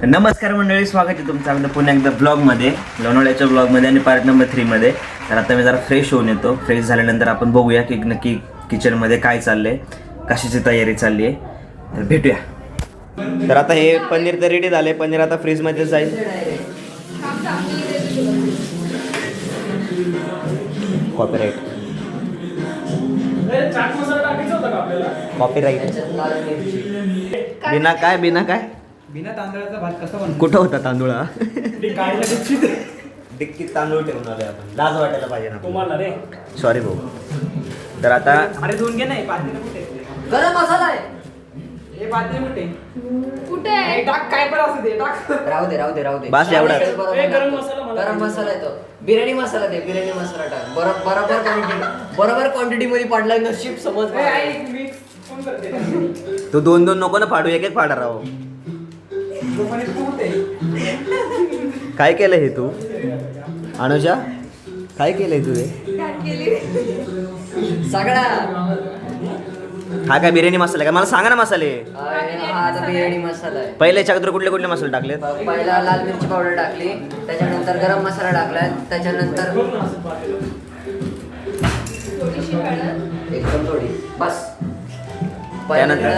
तर नमस्कार मंडळी स्वागत आहे तुमचं आपलं पुन्हा एकदा ब्लॉगमध्ये लोणावळ्याच्या ब्लॉगमध्ये आणि पार्ट नंबर थ्रीमध्ये तर आता मी जरा फ्रेश होऊन येतो. फ्रेश झाल्यानंतर आपण बघूया की नक्की किचनमध्ये काय चाललंय कशाची तयारी चालली आहे तर भेटूया. तर आता हे पनीर तर रेडी झाले पनीर आता फ्रीजमध्ये जाईल. कॉपीराईट कॉपीराईट बिना काय बिना काय? बिना तांदळाचा भात कसा बनतो? कुठं होता तांदूळ हा? ते काढलं त्याची डिक्कीत तांदूळ ठेवून आले आपण. लाज वाटायला पाहिजे ना तुम्हाला रे. सॉरी भाऊ. तर आता अरे दोन घे नाही पातेलं कुठे? गरम मसाला आहे. हे पातेलं कुठे? हे टाक काय पण असू दे टाक. राहू दे राहू दे राहू दे. बस एवढाच. बरोबर ए, गरम. मसाला मला गरम दे. मसाला येतो बिर्याणी मसाला दे बिर्याणी मसाला टाक. बरोबर बरोबर क्वांटिटी बरोबर क्वांटिटी मध्ये पडलाय नशीब समज ए, आई, mix कोण करते. तू दोन दोन नको ना फाडू एक एक फाडा राहू काय केलं हे तू? अनुजा काय केलंय तू हे? सगळा. हा काय बिर्याणी मसाला काय मला सांगा ना मसाले. हा आता बिर्याणी मसाला आहे. पहिले अगोदर कुठले कुठले मसाले टाकलेत? प- पहिला लाल मिरची पावडर टाकली त्याच्यानंतर गरम मसाला टाकलाय त्याच्यानंतर एकदम थोडी बस. त्यानंतर?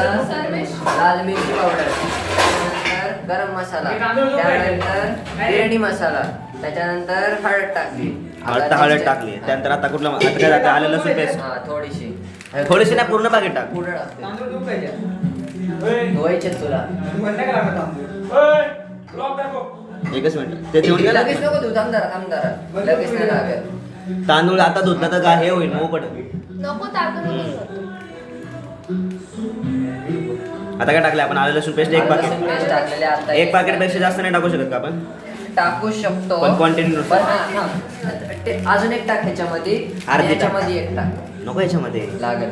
लाल मिरची पावडर. गरम मसाला त्यानंतर बिर्याणी मसाला त्याच्यानंतर हळद टाकली. हळद हळद टाकली. त्यानंतर आता कुठलं आता काय टाकलं? आलं लसूण पेस्ट? हा थोडीशी. थोडीशी नाही पूर्ण पाकिट टाक. पुढे टाकते तांदूळ धुवायचे तुला. तांदूळ एकच मिनिट. ते ठेवून गेला? लगेच नको धुत आमदार आमदार लगेच नाही तांदूळ आता धुतला तर काय हे होईल मऊ पडेल. नको टाकू नको आता काय टाकलं आपण? आलं लसूण पेस्ट एक लसूण पेस्ट पाकिट टाकलेले आता एक पाकिटपेक्षा जास्त नाही टाकू शकत का आपण? टाकू शकतो. पण quantity नुसार. पण हा, हा. ते अजून एक टाक ह्याच्यामध्ये. अर्धी आणि टाक. ह्याच्यामध्ये एक टाक. नको याच्यामध्ये. लागल.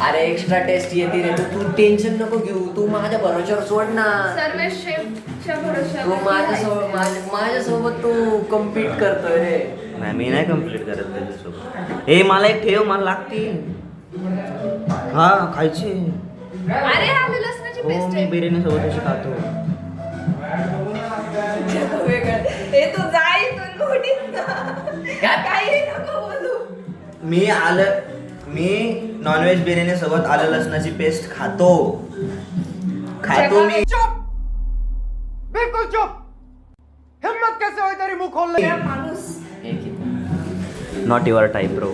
अरे एक्स्ट्रा टेस्ट येते रे. तू तू टेन्शन नको घेऊ. तू माझ्या भरोश्यावर सोड ना. शेफच्या तू माझ्यासोबत माझ्या- माझ्यासोबत तू कम्पीट करतोय रे. नाही मी नाही कंप्लीट करत त्याच्यासोबत हे मला एक ठेव. मला लागते हा खायची. अरे लसणाची हो पेस्ट मी आहे. बिर्याणी सोबत अशी खातो. हे तू जाई तू मोठीत काही नको बोलू. मी आलं मी नॉनव्हेज बिर्याणी सोबत आलं लसणाची पेस्ट खातो. खातो मी. बिलकुल चुप! हिम्मत कैसे होई तेरी मुंह खोल ले। माणूस. नॉट युअर टाईप ब्रो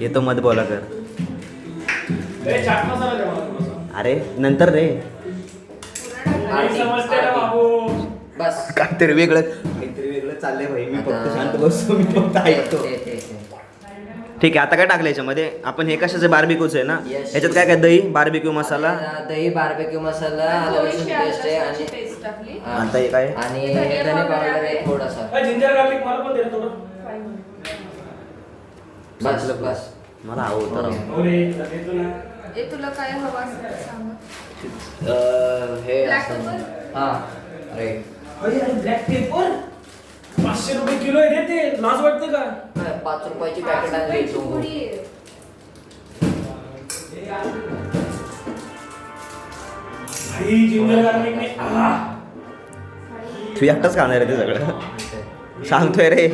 येतो मत बोला कर. ए, चाट मसाला मला. अरे नंतर रे. बस. काहीतरी वेगळं. काहीतरी वेगळं चाललंय भाई मी फक्त आता- शांत बसतो मी फक्त ऐकतो. ठीक आहे आता काय टाकलं याच्यामध्ये? आपण हे कशाचं? बार्बिक्यूच आहे ना? Yes. याच्यात काय काय? दही बार्बिक्यू मसाला? दही बार्बेक्यू मसाला आलं लसूण पेस्ट आहे आणि पेस्ट टाकली. हा. आता हे काय? आणि धने पावडर आहे. थोडासा. ए, जिंजर गार्लिक मला पण दे रे थोडं. बस बस. मला आवडतं राव. हो रे देतो ना. ए तुला काय हवं असेल तर सांग. अं, हे Black असं. pepper? हा अरे. अरे अरे ब्लॅक पेपर पाचशे रुपये किलो आहे रे ते. लाज वाटते का? पाच रुपयाची पॅकेट आणली तू. पुडी आहे. भाई जिंजर गार्लिक ने आह. तू एकटाच खाणार आहे ते सगळं. सांगतोय रे.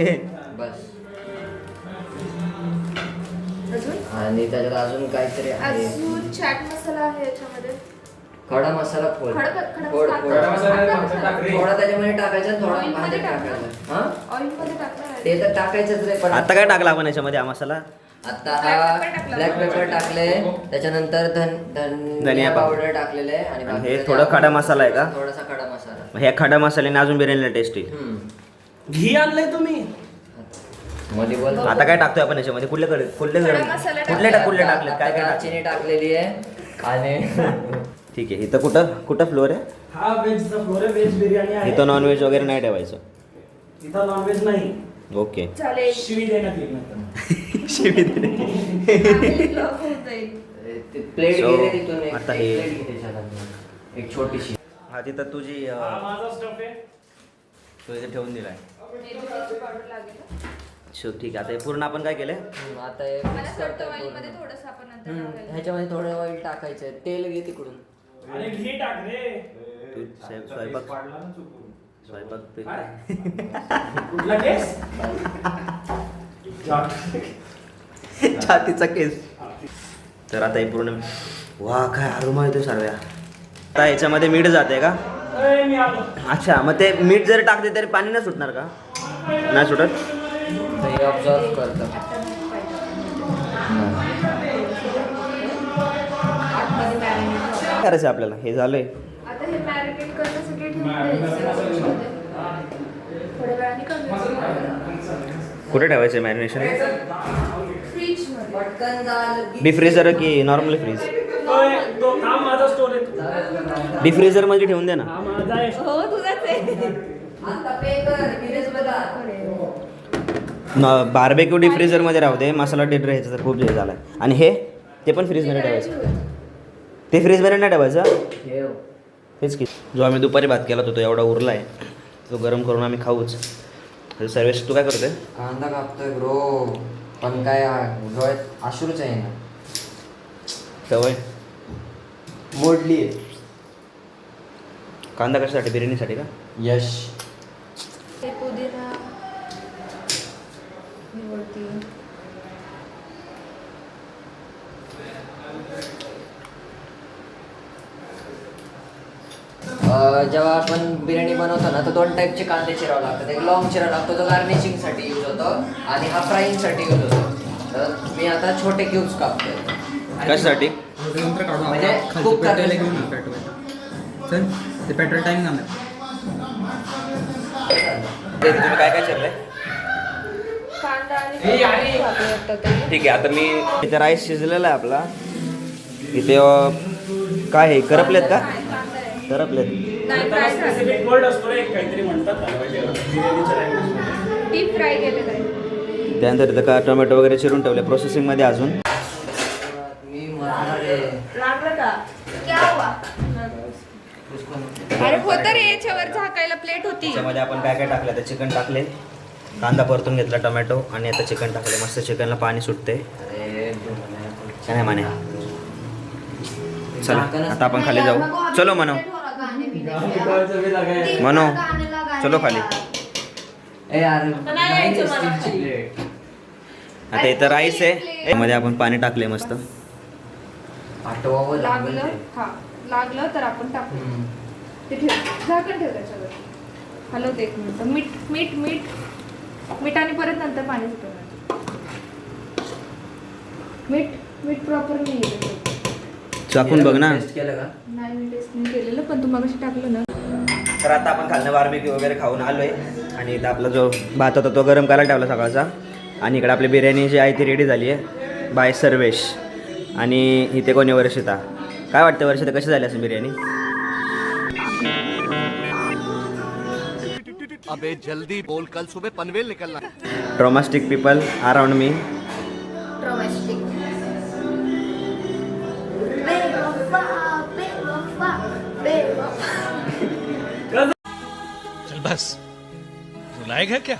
आणि त्याच्यात अजून काहीतरी आहे अजून चाट मसाला आहे याच्यामध्ये खडा मसाला फोड खडा- खडा फोड मसाला फोड. खडा मसाला फक्त. थोडा त्याच्यामध्ये टाकायचा आणि थोडा मध्ये. टाकायचा हा ऑइलमध्ये टाकणार आहे. ते तर टाकायचंच रे पण आता काय टाकलं आपण याच्यामध्ये हा मसाला आता Black हा टाकलं. ब्लॅक पेपर टाकले त्याच्यानंतर धन धनिया धनिया पावडर. टाकलेले आहे आणि आणि हे थोडं खडा मसाला आहे का? थोडासा खडा मसाला ह्या खडा मसाल्याने अजून बिर्याणीला टेस्ट येईल हम्म. घी आणलंय तुम्ही मध्ये आता काय टाकतोय आपण याच्यामध्ये? कुठले कडे कुठले मसाला कुठले टाक कुठले टाकले काय काय दालचिनी टाकलेली आहे. आणि ठीक आहे. इथं कुठं कुठं फ्लोर आहे? हा व्हेजचा फ्लोर आहे. व्हेज बिर्याणी आहे. इथं नॉनव्हेज वगैरे नाही ठेवायचं. इथं नॉनव्हेज नाही. ओके. चालेल. शिवी देण्यात येईल नंतर. शिवी दे. Family vlog होऊन जाईल. प्लेट So, घे रे तिथून. एक आता एक हे- plate घे त्याच्यात. एक छोटीशी. हा तिथं तुझी हा अं, माझा स्टफ आहे. तू इथे ठेवून दिलाय. मिरचीची powder लागेल ना. शो ठीक आहे. आता हे पूर्ण आपण काय केलंय? हम्म, आता हे मला mix असं वाटतं करतोय oil मध्ये पूर्ण. थोडंसं आपण नंतर हम्म, टाकायला. ह्याच्यामध्ये थोडं ऑइल टाकायचं तेल घे तिकडून. अरे घी टाक रे. तू स्वयं- स्वयंपाक स्वयंपाक कुठला केस? छातीचा केस. तर आता हे पूर्ण वा काय अरुमा येतो सर्व्या. आता याच्यामध्ये मीठ जाते का? अय, मी आलो. अच्छा मग ते मीठ जरी टाकते तरी पाणी नाही सुटणार का? नाही सुटत? ते ऑब्झर्व करतं करायचं आपल्याला. हे झालंय. हे कुठे ठेवायचं मॅरिनेशन पटकन झालं की नॉर्मल फ्रीज आहे डिफ्रीझरमध्ये ठेवून दे ना. हा माझा आहे हो तुझाच आहे आता पे कर गिरेज बघा बार्बेक्यू डिफ्रीझरमध्ये राहू दे मसाला डीप राहायचं तर खूप हे झालाय. आणि हे ते पण फ्रीजमध्ये ठेवायचं. ते फ्रीजमध्ये नाही ठेवायचं? ठेव हेच की. जो आम्ही दुपारी भात केला होता तो एवढा उरला आहे तो गरम करून आम्ही खाऊच. सर्वेश तू काय करतोय? कांदा कापतोय ब्रो पण काय डोळ्यात अश्रूच आहे ना. सवय मोडली कांदा कशासाठी? बिर्याणीसाठी का? यश. पुदिना अं, जेव्हा आपण बिर्याणी बनवतो ना तर दोन टाईपचे कांदे चिरावे लागतात. एक लॉंग चिरा लागतो जो गार्निशिंगसाठी यूज होतो आणि हा फ्राईंगसाठी यूज होतो. तर मी आता छोटे क्यूब्स कापतोय. कशासाठी? म्हणजे खूप. चल ते पेट्रोल ना ते तुम्ही काय काय चिरलंय कांदा आणि हे आणि- टोमॅटो घातले वाटतं ते. ठीक आहे आता मी इथे राईस शिजलेला आहे आपला. इथे काय आहे करपलेत का. करपलेत. त्यानंतर इथं का टोमॅटो वगैरे चिरून ठेवले प्रोसेसिंगमध्ये अजून. मी मरणार. आहे लागलं का? क्या हुआ? अरे होतं रे याच्यावर झाकायला प्लेट होती. त्याच्यामध्ये आपण काय काय टाकलं तर चिकन टाकले. कांदा परतून घेतला टोमॅटो आणि आता चिकन टाकले. मस्त चिकनला पाणी सुटते अरे काय नाही माने. चला आता आपण खाली जाऊ. चलो मनो. मनो चलो खाली. आता इथं राईस आहे. त्यामध्ये आपण पाणी टाकले मस्त. आठवावं लागलं. हा तर आपण टाकू. हम्म. ते ठेव. झाकण ठेव त्याच्यावर. हलवते एक मिनिट. मीठ मीठ मीठ. मीठ आणि परत नंतर पाणी सुटवणार मीठ मीठ प्रॉपर नाही आहे चाकून बघ ना. टेस्ट केलं का? नाही मी टेस्ट नाही केलेलं पण तू मगाशी टाकलं ना. तर आता आपण खालनं बार्बेक्यू वगैरे खाऊन आलोय. आणि इथं आपला जो भात होता तो गरम करायला ठेवला सकाळचा. आणि इकडे आपली बिर्याणी जी आहे ती रेडी झाली आहे बाय सर्वेश आणि इथे कोणी वर्षिता? काय वाटतं वर्षिता कशी झाली असेल बिर्याणी? अबे जल्दी बोल कल सुबह पनवेल निकलना है। ट्रॉमास्टिक पीपल अराउंड मी ट्रॉमॅस्टिक चल बस। रुलाएगा क्या?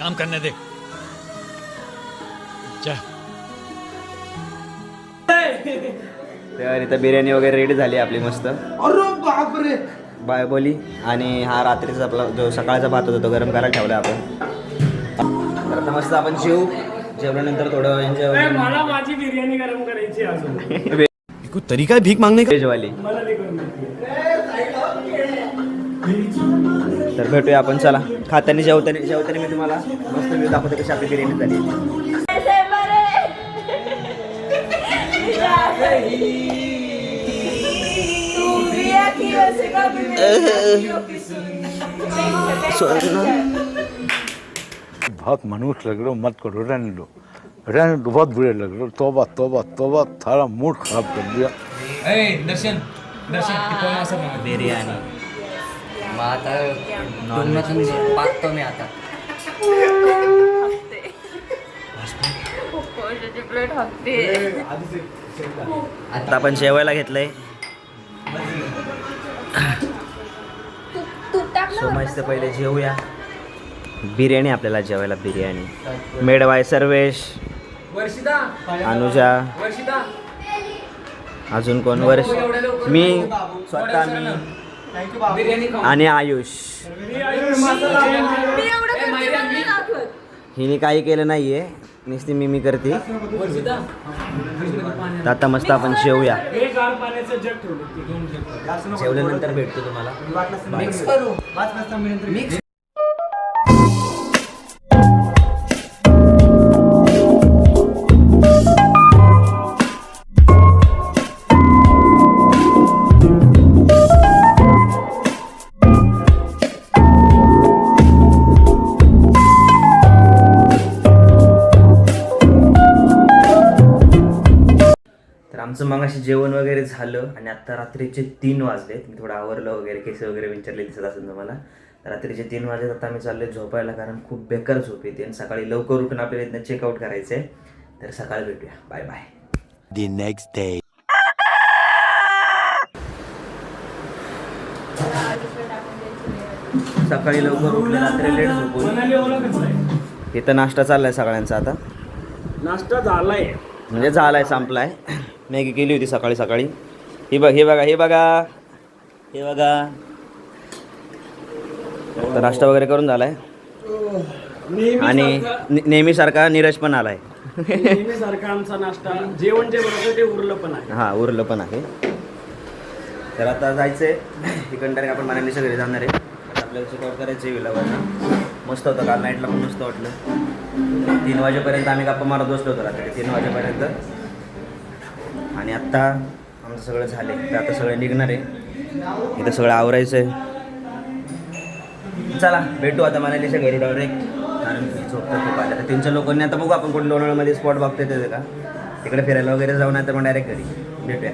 काम करने दे। जा। तर इथं बिर्याणी वगैरे रेडी झाली आपली मस्त. अरे बाप रे बाय बोली आणि हा रात्रीचा आपला जो सकाळचा भात होता तो गरम करायला ठेवला आपण. तर मस्त आपण जेऊ. जेवल्यानंतर थोडं एन्जॉय मला माझी बिर्याणी गरम करायची अजून. कोई तरीका भीख मांगने का? व्हेजवाली मला ते करून द्यायची. तर भेटूया आपण चला. खाताना जेवताना जेवताना मी तुम्हाला मस्त व्ह्यू दाखवतो कशी आपली बिर्याणी झाली. बहुत मनुष्य लग रहे हो मत करो रहने दो। रहने दो बहुत बुरे लग रहे हो। तोबा तोबा तोबा थारा मूड खराब कर दिया। दर्शन दर्शन बिर्याणी मग आता। टोमॅटो पाकतो मी आता आता आपण जेवायला घेतलंय। सो मस्त पहिले जेवूया. बिर्याणी आपल्याला जेवायला biryani. Made by Sarvesh Anuja. अजून कोण? वर्ष मी स्वतः मी. आणि आयुष. हिने काही केलं नाहीये. निस्ती मिमी करते. आता मस्त आपण शेवूया जेवल्यानंतर भेटतो तुम्हाला. मगाशी जेवण वगैरे झालं आणि आता रात्रीचे तीन वाजलेत. मी थोडं आवरलं वगैरे केस वगैरे विचारले दिसत असेल तुम्हाला. तर रात्रीचे तीन वाजलेत आता आम्ही चाललोय झोपायला कारण खूप बेकार झोप येते आणि सकाळी लवकर उठून आपल्याला इथनं चेकआउट करायचं आहे तर सकाळी भेटूया. Bye bye next day. सकाळी लवकर उठले रात्री लेट झोपून. इथं नाश्ता चाललाय सगळ्यांचा आता. नाश्ता झालाय. म्हणजे झालाय संपलाय. मॅगी केली होती सकाळी सकाळी. हे बघ हे बघा हे बघा. हे बघा. तर नाश्ता वगैरे करून झालाय. आणि ने- नेहमीसारखा नीरज पण आलाय. नेहमीसारखा आमचा नाश्ता. जेवण जे बनवतो ते उरलं पण आहे. हा उरलं पण आहे. तर आता जायचंय. तिकडं direct आपण मनालीच्या घरी जाणार आहे. आपल्याला चेकआउट करायचं आहे मस्त होतं काल नाईटला पण मस्त वाटलं. तीन वाजेपर्यंत आम्ही गप्पा मारत बसलो होतो रात्री. तीन वाजेपर्यंत. आणि आत्ता आमचं सगळं झाले तर आता सगळं निघणार आहे. इथं सगळं आवरायचं आहे चला भेटू आता मनालीच्या घरी डायरेक्ट कारण की झोपतं खूप आलं तर त्यांच्या लोकांनी आता बघू आपण कुठे लोणारमध्ये स्पॉट बघतोय ते का तिकडे फिरायला वगैरे जाऊ नाही तर मग डायरेक्ट घरी. भेटूया.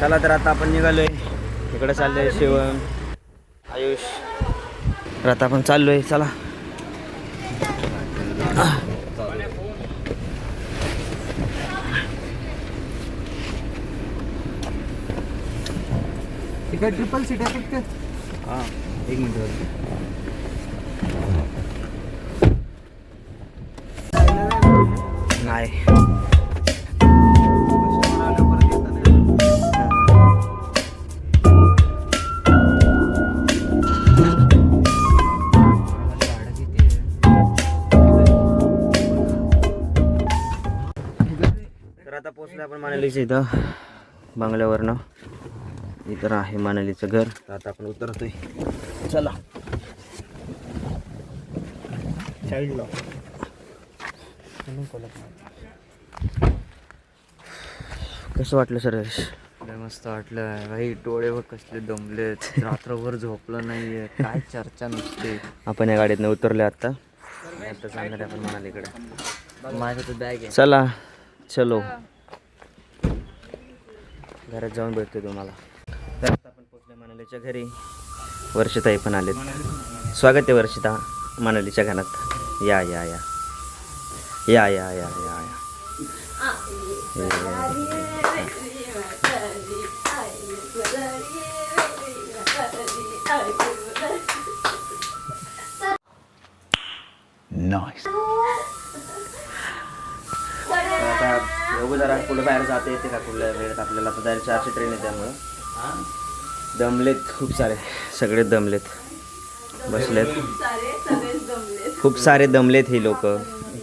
चला तर आता आपण निघालोय. चाललं चाललोय शिवम. आयुष. तर आता आपण चाललोय. चला. ट्रिपल सीट आहे ते हां एक मिनिट नाही. तर आता पोचलं आपण मनालीच्या इथं बंगल्यावरनं. इथं आहे मनालीचं घर. तर आता आपण उतरतोय. चला. कसं वाटलं सर? मस्त वाटलं. भाई डोळे वर कसले दमलेत. रात्रभर झोपलं नाहीये. काय चर्चा नसते. आपण या गाडीतनं उतरले आता. आता आहे आपण मनालीकडे माझं तर बॅग आहे. चला. चलो. घरात जाऊन भेटतो तुम्हाला. मनालीच्या घरी वर्षिताई पण आलेत. स्वागत आहे वर्षिता मनालीच्या घरात. या या या. या या या या या. आता बघू जरा कुठं बाहेर जाते येते का कुठल्या वेळेत आपल्याला आता जायला चारशे ट्रेन आहे त्यामुळं. दमलेत खूप सारे सगळे दमलेत. बसलेत. खूप सारे दमलेत हे लोक.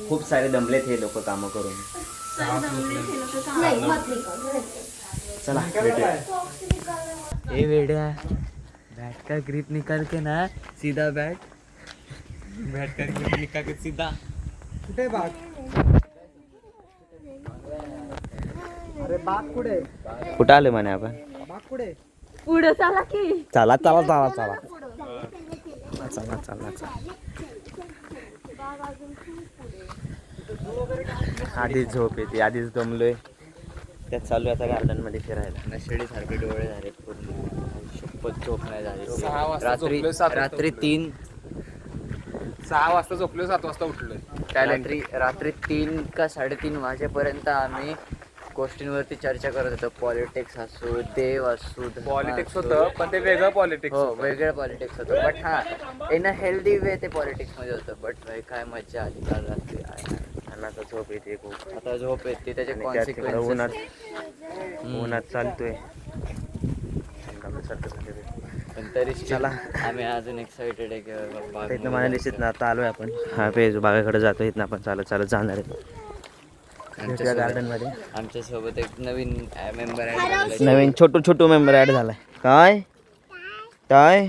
खूप सारे दमलेत हे लोक कामं करून. चला हे वेड्या. बैट का ग्रिप निकाल के ना सीधा बैट. बैट का ग्रिप निकाल के सीधा. कुठं आले म्हणे आपण? कुठे पुढं चला की. चला चला चला चला चला. चला चला आधीच झोप येते आधीच दमलोय. त्यात चालू आहे आता गार्डनमध्ये फिरायला. नशेडीसारखे डोळे झाले पूर्ण. शपथ झोप नाही झाली. सहा वाजता रात्री रात्री. तीन सहा वाजता झोपलो सात वाजता उठलोय. रात्री रात्री तीन का साडेतीन वाजेपर्यंत आम्ही गोष्टींवरती चर्चा करत होतो. पॉलिटिक्स असू देव असू धर्म पॉलिटिक्स असू. होतं पण ते वेगळं पॉलिटिक्स हो वेगळं पॉलिटिक्स होतं. बट हा इन अ हेल्दी वे ते पॉलिटिक्समध्ये होतं. बट काय मज्जा आली. काल रात्री. आणि आता झोप येते खूप. आता झोप येते त्याचे आणि त्यात तिकडं उन्हात कॉन्सिक्वेन्सेस उन्हात चालतोय. पण तरी चला. आम्ही अजून एक्साइटेड आहे की बाबा इथनं मनालीसीत ना आता आलोय आपण. हा पेज बागाकडे जातो इथनं आपण चालत चालत जाणार आहे. भेटूया गार्डनमध्ये आमच्यासोबत एक नवीन मेंबर आहे नवीन छोटू छोटू मेंबर ऍड झालाय. काय? काय?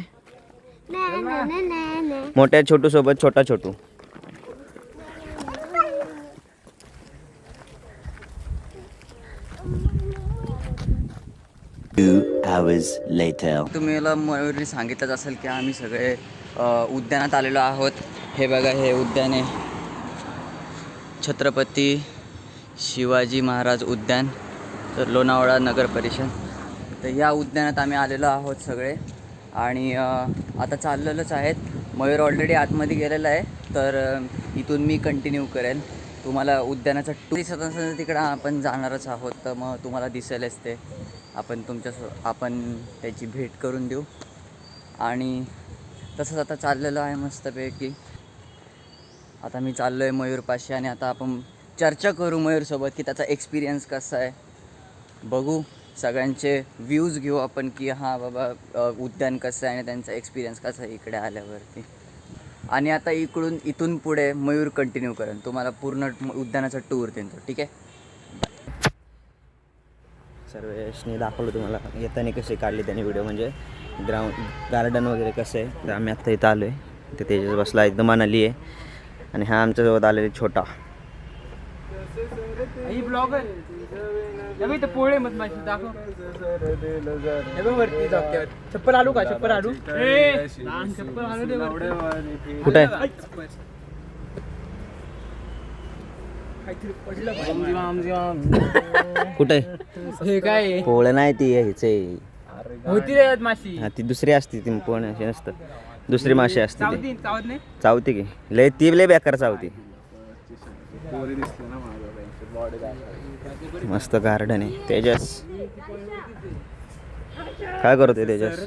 मोठ्या छोटू सोबत छोटा छोटू. तुम्ही मला मयूरने सांगितलंच असेल की आम्ही सगळे अ, उद्यानात आलेलो आहोत. हे बघा हे उद्यान आहे छत्रपती शिवाजी महाराज उद्यान तर लोणावळा नगर परिषद. तर या उद्यानात आम्ही आलेलो आहोत सगळे. आणि आता चाललेलंच आहेत. मयूर ऑलरेडी आतमध्ये गेलेला आहे. तर इथून मी कंटिन्यू करेन तुम्हाला उद्यानाचा टू दिसत असेल तिकडं आपण जाणारच आहोत. तर मग तुम्हाला दिसेलच ते आपण तुमच्या आपण त्याची भेट करून देऊ. आणि तसंच आता चाललेलं आहे मस्तपैकी. आता मी चाललो आहे मयूरपाशी आणि आता आपण चर्चा करू मयूरसोबत की त्याचा एक्सपिरियन्स कसा आहे. बघू सगळ्यांचे व्ह्यूज घेऊ आपण की हां बाबा उद्यान कसं आहे आणि त्यांचा एक्सपिरियन्स कसा आहे इकडे आल्यावरती. आणि आता इकडून इथून पुढे मयूर कंटिन्यू करेन. तुम्हाला पूर्ण उद्यानाचा टूर देतो ठीक आहे? सर्वेशनी दाखवलं तुम्हाला. येताना कसे काढले त्यांनी व्हिडिओ म्हणजे ग्राउंड गार्डन वगैरे कसं आहे तर आम्ही आत्ता इथं आलो आहे ते तेजस बसला एकदम मनाली आहे. आणि हा आमच्यासोबत आलेला छोटा. ही ब्लॉग आहे. बघ इथं पोळे मत माझी दाखव. हे बघ वरती जागत्यावर आलू का? चप्पल आलू? ए लहान चप्पल आलू दे वरती. कुठं आहे? काहीतरी पडलं पाहिजे. कुठं हे काय आहे? पोळं नाही ती ह्याचे होती रे माशी. हा ती दुसरी असते ती पोहणे अशी नसतं. दुसरी माशी असते ती. चावती चावत नाही? चावती की? लय ती लय बेकार चावती. मस्त गार्डन आहे. तेजस. काय करतोय तेजस?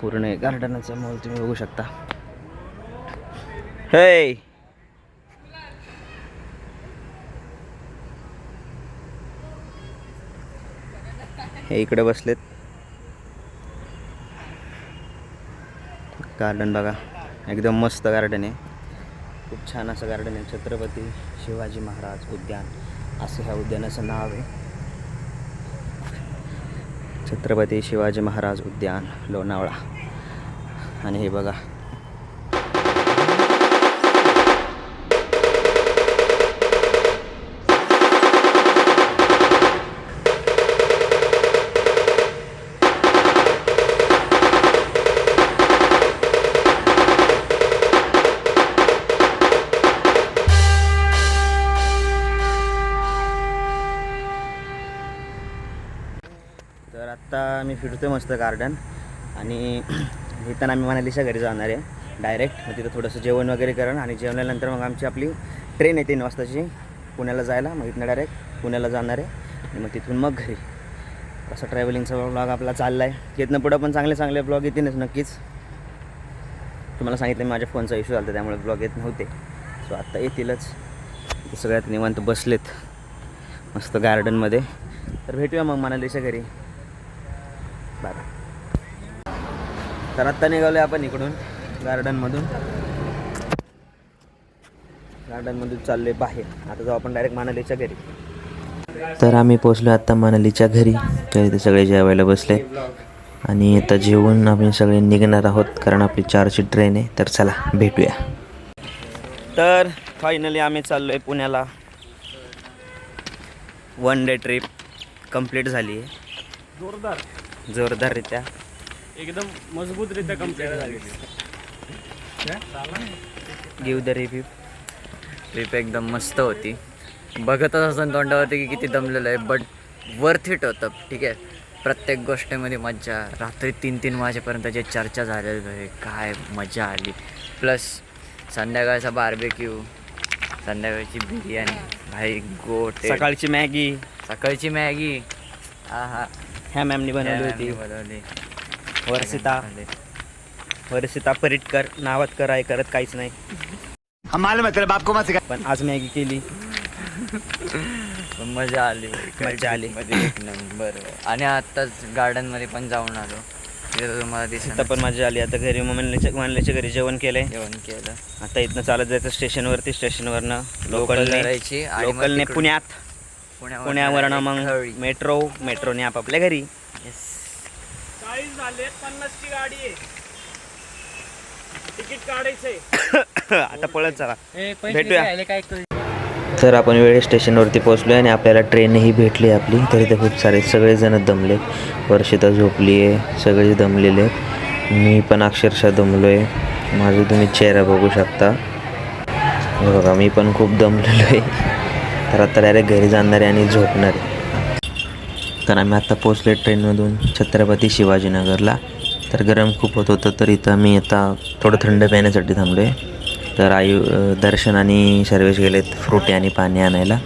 पूर्ण गार्डनाचा मॉल तुम्ही बघू शकता. हे इकडे बसलेत. गार्डन बघा. एकदम मस्त गार्डन आहे. खूप छान असं गार्डन आहे. छत्रपती शिवाजी महाराज उद्यान. असं ह्या उद्यानाचं नाव आहे. छत्रपती शिवाजी महाराज उद्यान लोणावळा. आणि हे बघा. फिरतो आहे मस्त गार्डन आणि येताना आम्ही मनालीच्या घरी जाणार आहे. डायरेक्ट मग तिथं थोडंसं जेवण वगैरे करण आणि जेवल्यानंतर मग आमची आपली ट्रेन आहे तीन वाजताची. पुण्याला जायला. मग इथनं डायरेक्ट पुण्याला जाणार आहे. आणि मग तिथून मग घरी. असं ट्रॅव्हलिंगचा ब्लॉग आपला चालला आहे इथनं पुढं पण चांगले चांगले ब्लॉग येतीलच नक्कीच. तुम्हाला सांगितलं माझ्या फोनचा इश्यू झाला त्यामुळे ब्लॉग येत नव्हते. सो आत्ता येतीलच. सगळ्यात निवांत बसलेत. मस्त गार्डनमध्ये तर भेटूया मग मनालीच्या घरी बाय तर आत्ता निघालो आपण इकडून गार्डनमधून गार्डनमधून चालले बाहेर. आता जाऊ आपण डायरेक्ट मनालीच्या घरी. तर आम्ही पोचलो आता मनालीच्या घरी. तर इथे सगळे जेवायला बसले. आणि आता जेवून आम्ही सगळे निघणार आहोत कारण आपली चारची ट्रेन आहे. तर चला भेटूया. तर फायनली आम्ही चाललो आहे पुण्याला. वन डे ट्रिप कंप्लीट झाली आहे जोरदार. जोरदाररित्या. एकदम मजबूतरित्या कंप्लीट झाली. गिव द रिव्ह्यू ट्रिप एकदम मस्त होती. बघतच असं तोंडावरती की किती दमलेलं आहे बट वर्थ इट होतं ठीक आहे. प्रत्येक गोष्टीमध्ये मज्जा. रात्री तीन तीन वाजेपर्यंत जे चर्चा झालेली आहे काय मजा आली. प्लस संध्याकाळचा बार्बेक्यू संध्याकाळची बिर्याणी. भाई गोट सकाळची मॅगी. सकाळची मॅगी. हा हा ह्या मॅमनी बनवली होती. बनवली. वर्षिता. वर्षिता परिटकर नावात कर आहे करत काहीच नाही. पण आज मॅगी केली. पण मजा आली मजा आली. बरोबर आणि आत्ताच गार्डनमध्ये पण जाऊन आलो. तिथं तुम्हाला आता दिसत पण मजा आली. आता घरी म्हणल्याच्या म्हणल्याच्या घरी जेवण केलंय. जेवण केलं. आता इथनं चालत जायचं स्टेशनवरती. स्टेशनवरनं लोकल लोकलने करायची आणि मग लोकलने तिकडून- पुण्यात. पुण्यावर पुण्यावरनं direct मग. मेट्रो मेट्रोने आपापल्या घरी. Yes. चाळीस झाले पन्नासची गाडी आहे. तिकीट काढायचंय. आता पळत चला पैसे भेटूया. द्यायला काय करू तर आपण वेळेत स्टेशनवरती पोहोचलो आणि आपल्याला ट्रेनही भेटली आपली. तरी ते खूप सारे सगळेजण दमले. वर्षिता झोपली आहे सगळे दमलेले मी पण अक्षरशः दमलो आहे माझं तुम्ही चेहरा बघू शकता. बघा मी पण खूप दमलेलो आहे. तर आता डायरेक्ट घरी जाणार आहे आणि झोपणार आहे. तर आम्ही आत्ता पोचले ट्रेनमधून छत्रपती शिवाजीनगरला. तर गरम खूप होत होतं तर इथं मी आता थोडं थंड पिण्यासाठी थांबलो आहे तर आयु दर्शन आणि सर्वेश गेलेत फ्रुटी आणि पाणी आणायला.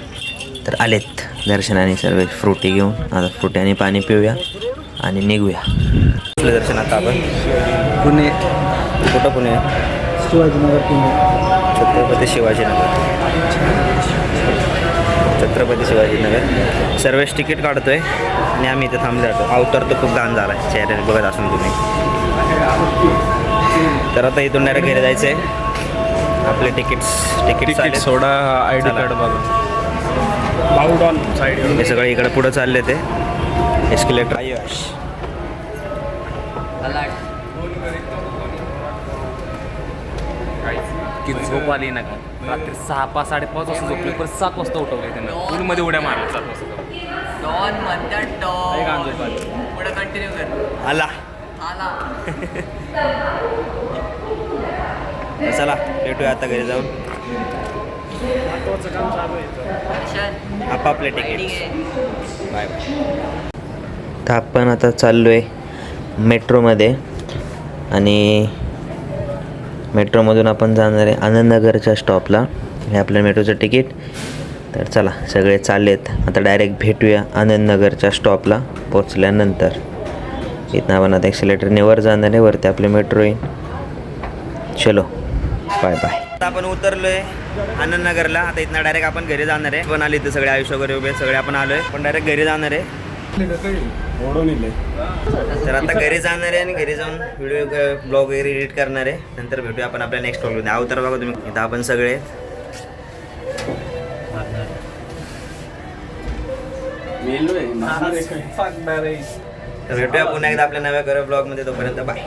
तर आलेत दर्शन आणि सर्वेश फ्रुटी घेऊन. आता फ्रुटी आणि पाणी पिऊया आणि निघूया. दर्शन आता आपण पुणे कुठं पुणे? शिवाजीनगर पुणे. छत्रपती शिवाजीनगर. छत्रपती शिवाजीनगर. सर्वेश तिकीट काढतोय आणि आम्ही इथे थांबले जातो. आउटर तर खूप घाण झाला आहे चेहऱ्याने बघत असाल तुम्ही. तर आता इथून डायरेक्ट घरी जायचं आहे आपले तिकीट्स तिकीट सोडा आय डी कार्ड बघा बाउडॉन साईड हे सगळे इकडे पुढे चालले ते. एस्केलेटर आयुष की झोप आली ना का रात्री सहा पाच साडेपाच वाजता झोपले परत सात वाजता उठवले त्यांना. पूलमध्ये उड्या मारल्या सात वाजता. डॉन म्हणतात डॉन. पुढे कंटिन्यू कर. आला. आला. चला भेटूया आता घरी जाऊन. आपापले तिकीट. Bye bye. तर आपण आता चाललो आहे मेट्रोमध्ये आणि मेट्रोमधून आपण जाणार आहे आनंदनगरच्या स्टॉपला हे आपलं मेट्रोचं तिकीट तर चला सगळे चाललेत. आता डायरेक्ट भेटूया आनंदनगरच्या स्टॉपला पोचल्यानंतर इथनं आपण आता एक्सिलेटरने वर जाणार आहे. वरती आपले मेट्रो येईल. चलो बाय बाय आता आपण उतरलोय आनंदनगरला. आता इथनं डायरेक्ट आपण घरी जाणार आहे. पण आले इथं सगळे आयुष्य वगैरे उभे सगळे आपण आलोय. पण डायरेक्ट घरी जाणार आहे. तर आता घरी जाणार आहे आणि घरी जाऊन व्हिडिओ ब्लॉग वगैरे एडिट करणार. आहे नंतर भेटूया आपण आपल्या नेक्स्ट ब्लॉग अवतार बघा तुम्ही इथं आपण सगळे. तर भेटूया पुन्हा एकदा आपल्या नव्या घर ब्लॉगमध्ये तोपर्यंत बाय